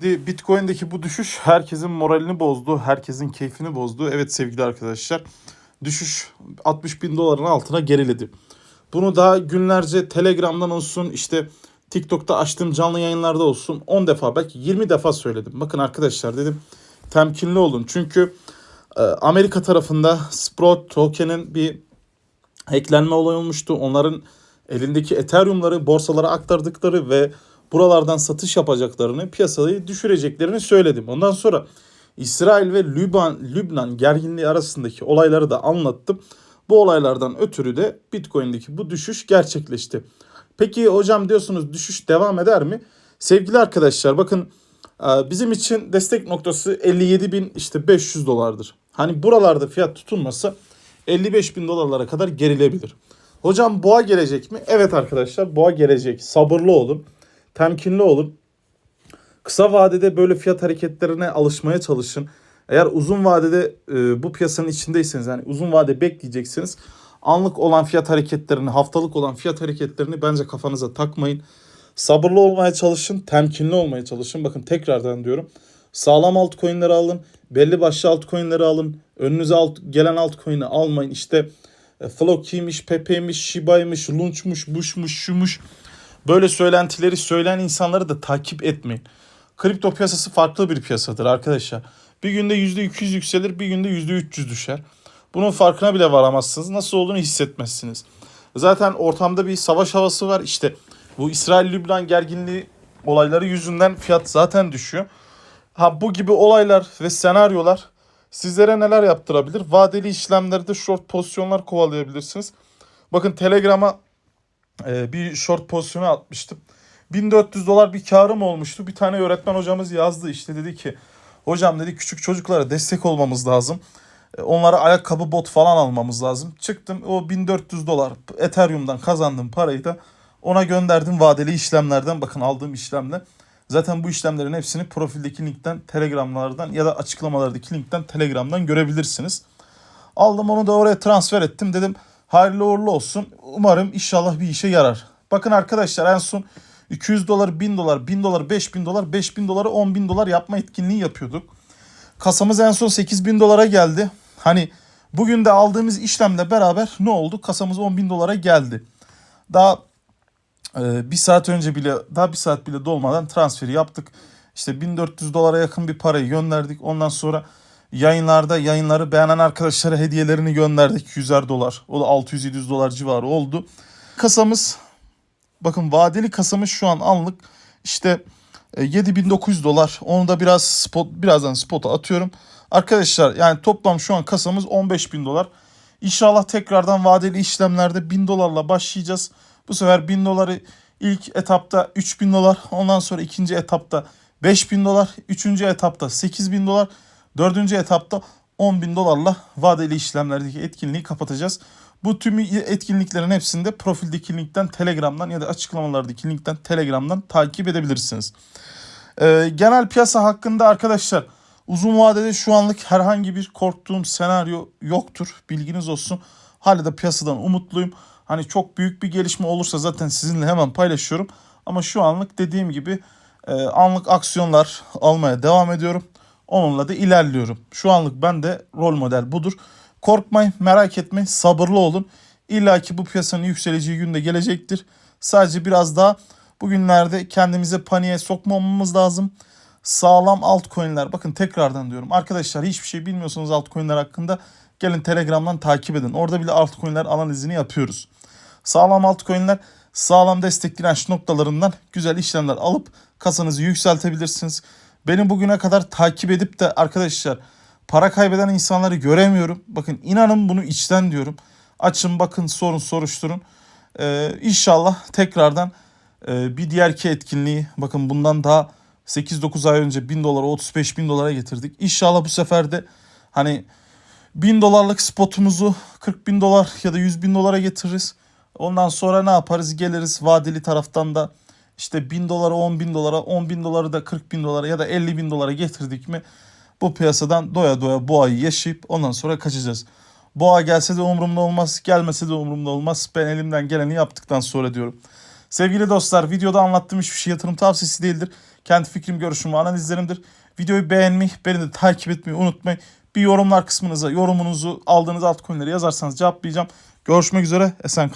Şimdi Bitcoin'deki bu düşüş herkesin moralini bozdu, herkesin keyfini bozdu. Evet sevgili arkadaşlar, düşüş 60 bin doların altına geriledi. Bunu daha günlerce Telegram'dan olsun, işte TikTok'ta açtığım canlı yayınlarda olsun 10 defa belki 20 defa söyledim. Bakın arkadaşlar dedim temkinli olun. Çünkü e, Amerika tarafında Sprout token'in bir hacklenme olayı olmuştu. Onların elindeki Ethereum'ları borsalara aktardıkları ve buralardan satış yapacaklarını, piyasayı düşüreceklerini söyledim. Ondan sonra İsrail ve Lübnan, Lübnan gerginliği arasındaki olayları da anlattım. Bu olaylardan ötürü de Bitcoin'deki bu düşüş gerçekleşti. Peki hocam diyorsunuz düşüş devam eder mi? Sevgili arkadaşlar bakın e, bizim için destek noktası 57 bin işte 500 dolardır. Hani buralarda fiyat tutulmasa 55 bin dolarlara kadar gerilebilir. Hocam boğa gelecek mi? Evet arkadaşlar boğa gelecek. Sabırlı olun. Temkinli olun. Kısa vadede böyle fiyat hareketlerine alışmaya çalışın. Eğer uzun vadede e, bu piyasanın içindeyseniz yani uzun vade bekleyeceksiniz. Anlık olan fiyat hareketlerini, haftalık olan fiyat hareketlerini bence kafanıza takmayın. Sabırlı olmaya çalışın, temkinli olmaya çalışın. Bakın tekrardan diyorum. Sağlam altcoin'leri alın, belli başlı altcoin'leri alın. Önünüze alt, gelen altcoin'i almayın. İşte e, Floki'ymiş, Pepe'ymiş, Shiba'ymış, Lunch'muş, Bush'muş, şumuş. Böyle söylentileri söyleyen insanları da takip etmeyin. Kripto piyasası farklı bir piyasadır arkadaşlar. Bir günde %200 yükselir, bir günde %300 düşer. Bunun farkına bile varamazsınız. Nasıl olduğunu hissetmezsiniz. Zaten ortamda bir savaş havası var. İşte bu İsrail-Lübnan gerginliği olayları yüzünden fiyat zaten düşüyor. Ha bu gibi olaylar ve senaryolar sizlere neler yaptırabilir? Vadeli işlemlerde short pozisyonlar kovalayabilirsiniz. Bakın Telegram'a e, bir short pozisyonu atmıştım. 1400 dolar bir karım olmuştu. Bir tane öğretmen hocamız yazdı işte dedi ki hocam dedi küçük çocuklara destek olmamız lazım. E, Onlara ayakkabı bot falan almamız lazım. Çıktım o 1400 dolar Ethereum'dan kazandığım parayı da ona gönderdim vadeli işlemlerden. Bakın aldığım işlemle. Zaten bu işlemlerin hepsini profildeki linkten, telegramlardan ya da açıklamalardaki linkten telegramdan görebilirsiniz. Aldım onu da oraya transfer ettim. Dedim hayırlı uğurlu olsun. Umarım inşallah bir işe yarar. Bakın arkadaşlar en son 200 dolar, 1000 dolar, 1000 dolar, 5000 dolar, 5000 dolara 10 bin dolar yapma etkinliği yapıyorduk. Kasamız en son 8000 dolara geldi. Hani bugün de aldığımız işlemle beraber ne oldu? Kasamız 10 bin dolara geldi. Daha e, bir saat önce bile daha bir saat bile dolmadan transferi yaptık. İşte 1400 dolara yakın bir parayı gönderdik. Ondan sonra yayınlarda yayınları beğenen arkadaşlara hediyelerini gönderdik. 100'er dolar. O da 600-700 dolar civarı oldu. Kasamız bakın vadeli kasamız şu an anlık işte e, 7900 dolar. Onu da biraz spot birazdan spota atıyorum. Arkadaşlar yani toplam şu an kasamız 15000 dolar. İnşallah tekrardan vadeli işlemlerde 1000 dolarla başlayacağız. Bu sefer 1000 doları ilk etapta 3000 dolar. Ondan sonra ikinci etapta 5000 dolar. Üçüncü etapta 8000 dolar. Dördüncü etapta 10 bin dolarla vadeli işlemlerdeki etkinliği kapatacağız. Bu tüm etkinliklerin hepsinde profildeki linkten Telegram'dan ya da açıklamalardaki linkten Telegram'dan takip edebilirsiniz. Ee, genel piyasa hakkında arkadaşlar uzun vadede şu anlık herhangi bir korktuğum senaryo yoktur. Bilginiz olsun. Hala da piyasadan umutluyum. Hani çok büyük bir gelişme olursa zaten sizinle hemen paylaşıyorum. Ama şu anlık dediğim gibi e, anlık aksiyonlar almaya devam ediyorum. Onunla da ilerliyorum. Şu anlık ben de rol model budur. Korkmayın, merak etmeyin, sabırlı olun. İlla ki bu piyasanın yükseleceği günde gelecektir. Sadece biraz daha bugünlerde kendimize paniğe sokmamamız lazım. Sağlam altcoin'ler. Bakın tekrardan diyorum. Arkadaşlar hiçbir şey bilmiyorsanız altcoin'ler hakkında gelin Telegram'dan takip edin. Orada bile altcoin'ler analizini yapıyoruz. Sağlam altcoin'ler sağlam destek direnç noktalarından güzel işlemler alıp kasanızı yükseltebilirsiniz. Beni bugüne kadar takip edip de arkadaşlar para kaybeden insanları göremiyorum. Bakın inanın bunu içten diyorum. Açın bakın sorun soruşturun. Ee, inşallah tekrardan e, bir diğerki etkinliği bakın bundan daha 8-9 ay önce 1000 dolara 35 bin dolara getirdik. İnşallah bu sefer de hani 1000 dolarlık spotumuzu 40 bin dolar ya da 100 bin dolara getiririz. Ondan sonra ne yaparız geliriz vadeli taraftan da işte 1000 dolara 10 bin dolara 10 bin doları da 40 bin dolara ya da 50 bin dolara getirdik mi bu piyasadan doya doya boğayı yaşayıp ondan sonra kaçacağız. Boğa gelse de umurumda olmaz gelmese de umurumda olmaz ben elimden geleni yaptıktan sonra diyorum. Sevgili dostlar videoda anlattığım hiçbir şey yatırım tavsiyesi değildir. kendi fikrim, görüşüm ve analizlerimdir. Videoyu beğenmeyi, beni de takip etmeyi unutmayın. Bir yorumlar kısmınıza yorumunuzu aldığınız altcoin'leri yazarsanız cevaplayacağım. Görüşmek üzere, esen kalın.